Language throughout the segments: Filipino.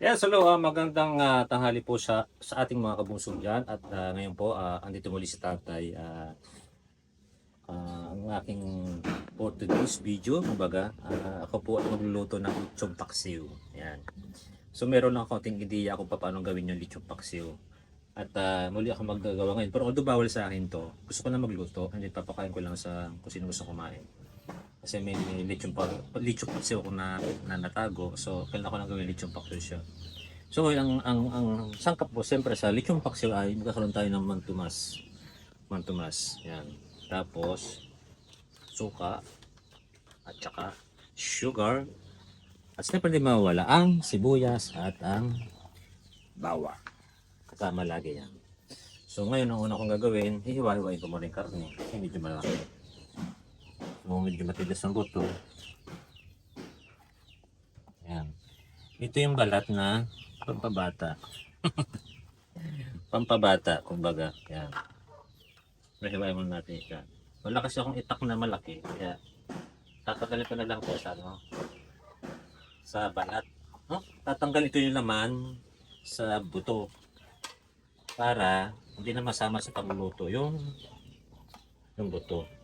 Yes, hello. ah, magandang ah, tanghali po sa, sa ating mga kabungsong dyan. At ah, ngayon po, ah, andito muli si tatay. ah, ah, ang aking for today's video, kumbaga, ah, ako po ay magluluto ng lechong paksiw. Yan. So meron lang konting ideya kung paano gawin yung lechong paksiw. At ah, muli ako maggagawa ngayon. Pero although bawal sa akin to, gusto ko na magluto. Hindi papakain ko lang sa kung sino gusto kumain. Kasi may lechong pa, lechong paksiw ako na, na natago. So, kailangan ko lang gawin paksiw siya. So, ang, ang, ang sangkap po, siyempre sa lechong paksiw ay magkakaroon tayo ng mantumas. Mantumas. Yan. Tapos, suka. At saka, sugar. At siyempre hindi mawala ang sibuyas at ang bawang. Kasama lagi yan. So, ngayon ang una kong gagawin, hihiwa-hiwain ko muna yung karne. Kasi medyo malaki. Medyo matigas ang buto. Yan. Ito yung balat na pampabata. pampabata, kumbaga. Yan. Mahiwain mo natin yan. Wala kasi akong itak na malaki. Kaya, tatanggalin ko na lang po sa ano, sa balat. No? Tatanggalin ko yung laman sa buto para hindi na masama sa pagluluto yung yung buto.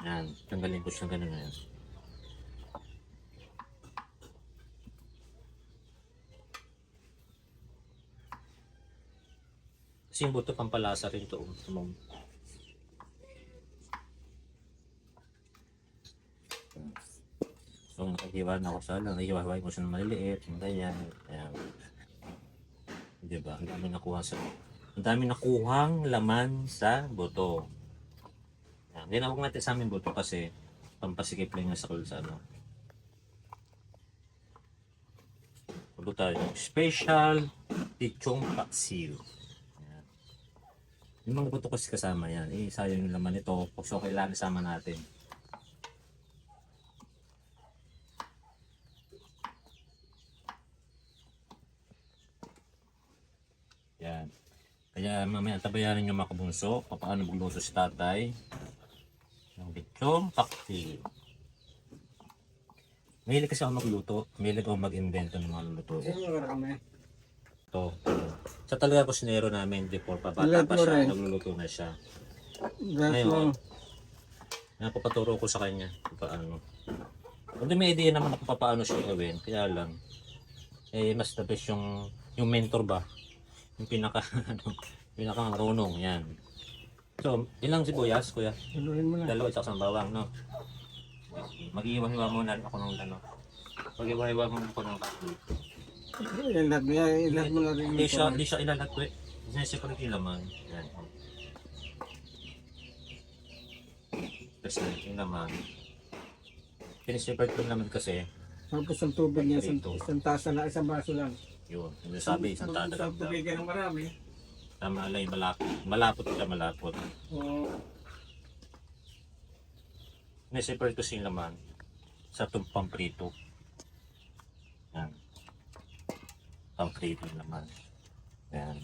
Yan, tanggalin ko siya ganun na yan. Kasi yung buto pampalasa rin to. um, tumam- So, nakahiwa na ako sa lang. Nahiwa-hiwa ko siya ng maliliit. Ganyan. Ayan. Diba? Ang dami nakuha sa... Ang dami nakuhang laman sa buto. Huwag natin sa amin buto kasi pampasikip lang yung sa sa ano. Ulo tayo. Special tichong paksiw. Yung mga buto kasi kasama yan. Eh, sayang yung laman nito. So, kailangan isama natin. Yan. Kaya mamaya tabayaran nyo mga kabunso paano magluto si tatay ng lechong pakti. Mahilig kasi ako magluto. Mahilig ako mag-invento ng mga kami? Ito. Sa talaga kusinero namin before pa bata pa siya. Nagluluto na siya. Gato. Napapaturo ko sa kanya kung paano. Hindi may idea naman ako paano siya gawin. Kaya lang, eh, mas the best yung, yung mentor ba? Yung pinaka, ano, pinaka marunong, yan. So, ilang sibuyas, kuya? Tuluhin mo na. Dalawa at isang bawang, no? Mag-iwa-hiwa muna ako ng ano. Mag-iwa-hiwa muna ako ng kahoy. Ilat mo. Ilat mo na rin. Hindi siya, hindi siya ilalat ko eh. Sineseparate yung laman. Yan. Tapos yung laman. Sineseparate yung laman kasi, Tapos ang tubig niya, isang, isang tasa na, isang baso lang. yun. Yung sabi, isang tada lang Isang tubig ng marami. Tama alay, malapot. Malapot siya, malapot. Oo. Sineseparate ko yung laman sa itong pamprito. Yan. Pamprito yung laman. Yan.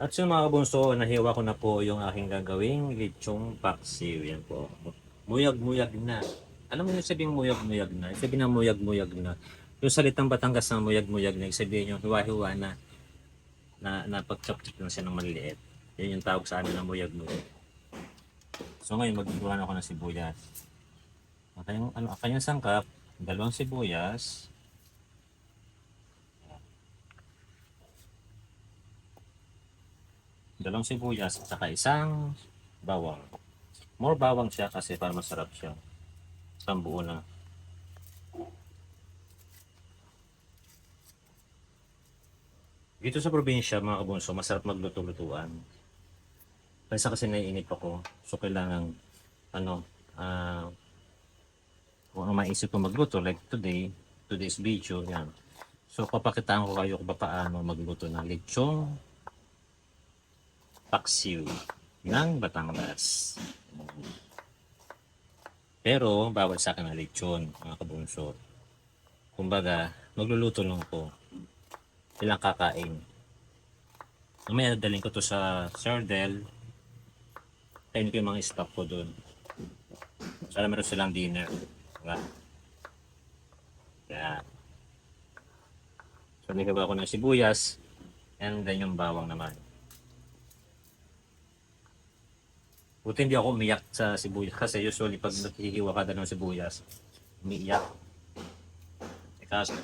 At sa mga kabunso, nahiwa ko na po yung aking gagawing lechong paksiw. Yan po. Muyag-muyag na. Alam mo yung sabihin muyag-muyag na? Sabihin na muyag-muyag na. Yung salitang Batangas na muyag-muyag na, sabihin yung hiwa-hiwa na na napag-chop-chop lang siya ng maliliit. Yan yung tawag sa amin na muyag-muyag. So ngayon na ako ng sibuyas. Ang kanyang, ano, ang sangkap, dalawang sibuyas, dalawang sibuyas at saka isang bawang. More bawang siya kasi para masarap siya. Isang buo na. Dito sa probinsya, mga kabunso, masarap magluto-lutuan. Kasi kasi naiinip ako. So, kailangan, ano, ah, kung ano maisip ko magluto, like today, today's video, yan. So, papakitaan ko kayo kung paano magluto ng lechong paksiw ng Batangas. Pero, bawal sa akin ang lechon, mga kabunso. Kumbaga, magluluto lang ko. Ilang kakain. Mamaya dadalhin ko to sa Sardel. Kainin ko yung mga stock ko doon. Sana meron silang dinner. Diba? Yan. So, nagaba ko ng sibuyas. And then yung bawang naman. Buti hindi ako umiyak sa sibuyas. Kasi usually pag naghihiwa ka ng sibuyas, umiiyak. Kaso,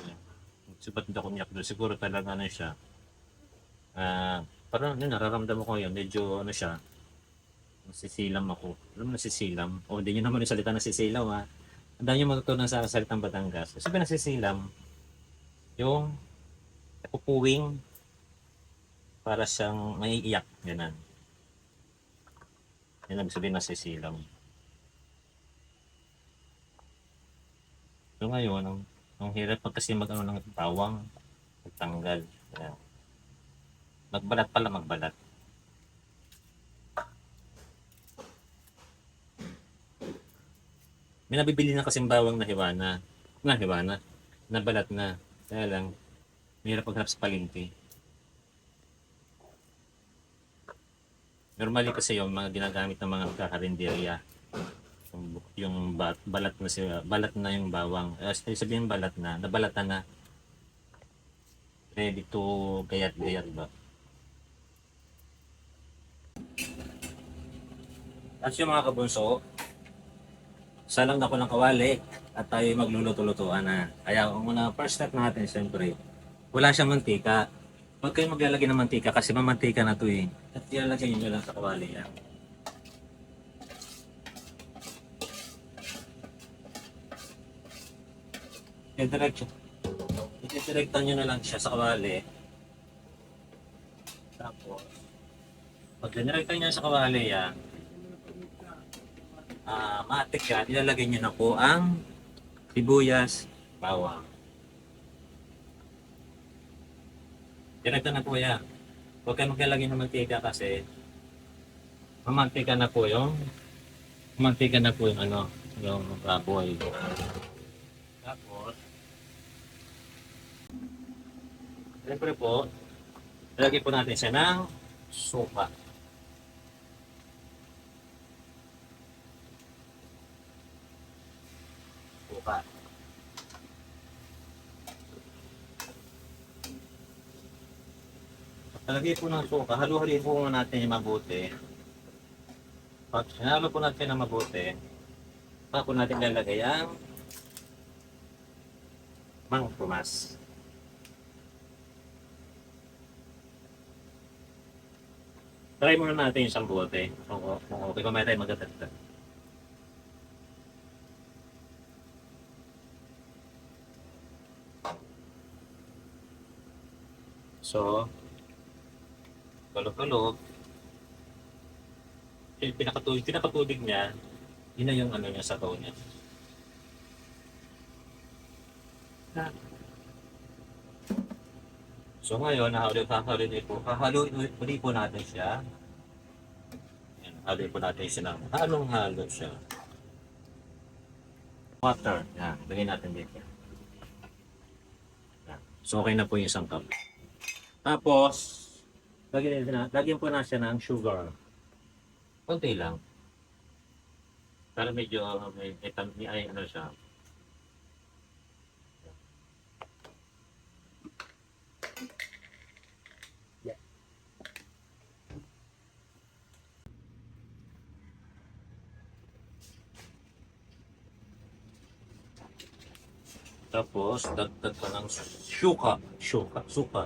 hindi ako umiyak doon? Siguro talaga ano siya. Ah, parang ano, nararamdaman ko yun. Medyo ano siya. Nasisilam ako. Alam mo nasisilam? O hindi nyo naman yung salita nasisilaw ha. Ang dami yung matutunan sa salitang Batangas. Sabi nasisilam, yung pupuwing para siyang maiiyak. Ganun. Yan ang sabihin nasisilam. So ngayon, ang, ang hirap pag kasi mag ano ng bawang, magtanggal. Ayan. Magbalat pala, magbalat. May nabibili na kasing bawang na hiwana. Na hiwana. Nabalat na. Kaya lang, mahirap paghanap sa palengke. Normally kasi yung mga ginagamit ng mga kakarinderya. Yung, yung bat, balat na siya, balat na yung bawang. Eh, sabihin balat na, nabalatan na. Ready to gayat-gayat ba? At yung mga kabunso, salang na ko ng kawali at tayo magluluto-lutuan na. Kaya ang una, first step natin, siyempre, wala siyang mantika. Huwag kayong maglalagay ng mantika kasi mamantika na to eh. At ilalagay nyo lang sa kawali yan. I-direct I-directan nyo na lang siya sa kawali. Tapos, pag dinirektan nyo sa kawali yan, ah matik yan, ilalagay nyo na po ang sibuyas, bawang. Direkta na po yan. Huwag kayo maglalagay ng mantika kasi mamantika na po yung mamantika na po yung ano, yung baboy. Tapos, siyempre po, ilagay po natin siya ng suka. Suka. Talagay po ng suka, halu-haluin po natin yung mabuti. Pag hinalo po natin ng mabuti, pa po natin lalagay ang mang Try muna natin yung isang bote. Kung, kung okay pa may tayo magdadagdag. So, balog-balog. Yung pinakatubig, pinakatubig niya, yun na yung ano niya sa niya. So ngayon, nahalo, hahaluin po, hahaluin uli po natin siya. Yan, haluin po natin siya ng halong halo siya. Water, yan, lagay natin dito. Yan. So okay na po yung isang cup. Tapos, lagyan, na, lagyan po na siya ng sugar. Konti lang. Para medyo may, may, may, ay, ano siya, Tapos, dagdag ka ng suka. Suka. Suka.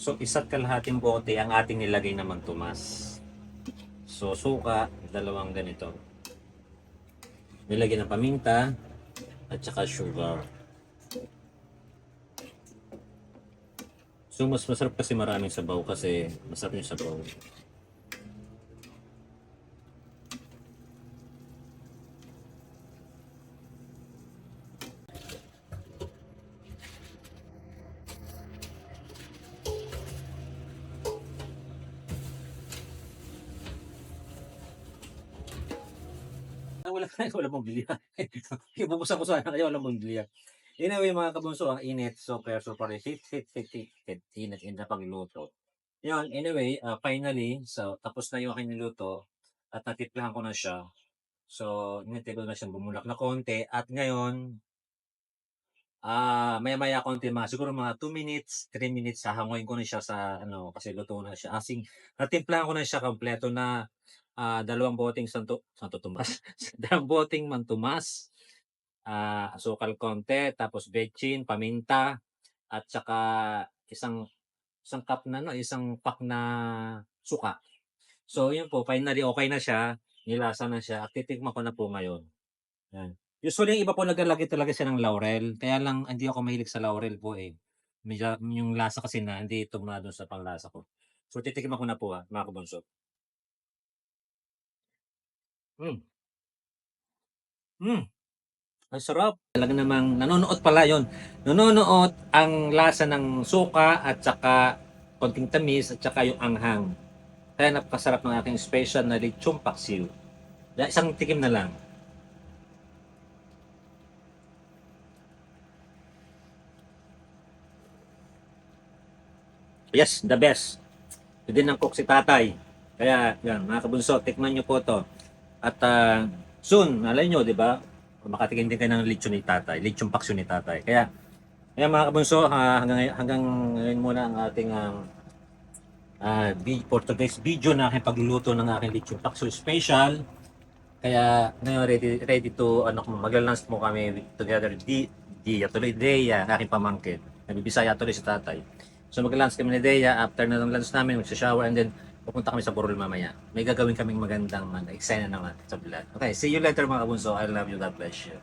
So, isa't kalahating bote ang ating nilagay naman tumas. So, suka, dalawang ganito. Nilagyan ng paminta at saka sugar. So, mas masarap kasi maraming sabaw kasi masarap yung sabaw. wala pong bilihan. Ibubusan ko sana kaya wala pong bilihan. Anyway, mga kabunso, ang init. So, kaya super hit, hit, hit, hit, hit, init, na pagluto. Yun, anyway, ah, finally, so, tapos na yung aking niluto at natimplahan ko na siya. So, hinintay ko na siyang bumulak na konti. At ngayon, ah maya-maya konti, mga siguro mga 2 minutes, 3 minutes, hahanguin ko na siya sa ano, kasi luto na siya. Asing natimplahan ko na siya kompleto na ah, dalawang boteng Santo Santo Tomas, dalawang boteng Mantomas, ah, asukal konti, tapos bechin, paminta, at saka isang isang cup na no, isang pack na suka. So, yun po, finally okay na siya, nilasa na siya. At titikman ko na po ngayon. Yan. Usually, yung iba po naglalagay talaga siya ng laurel. Kaya lang, hindi ako mahilig sa laurel po eh. Medyo, yung lasa kasi na, hindi tumna doon sa panglasa ko. So, titikman ko na po ha, mga kabunso. Mm. Mm. Ang sarap. Talaga namang nanonood pala yon. Nanonood ang lasa ng suka at saka konting tamis at saka yung anghang. Kaya napakasarap ng aking special na lechong paksiw. Dahil Isang tikim na lang. Yes, the best. Hindi ng cook si tatay. Kaya, yan, mga kabunso, tikman nyo po to. At ah, soon, alay nyo, di ba? Makatikim din kayo ng lechon ni tatay, lechong paksiw ni tatay. Kaya, kaya mga kabunso, ah, hanggang, hanggang ngayon muna ang ating vi- for today's video na aking pagluluto ng aking lechong paksiw special. Kaya ngayon ready ready to ano maglalunch mo kami together di di tuloy Deya, aking pamangkin. Nabibisaya tuloy si tatay. So mag-lunch kami ni Deya, after na lunch namin, magsha-shower and then pupunta kami sa Borol mamaya. May gagawin kaming magandang man, excited naman sa vlog. Okay, see you later mga kabunso. I love you. God bless you.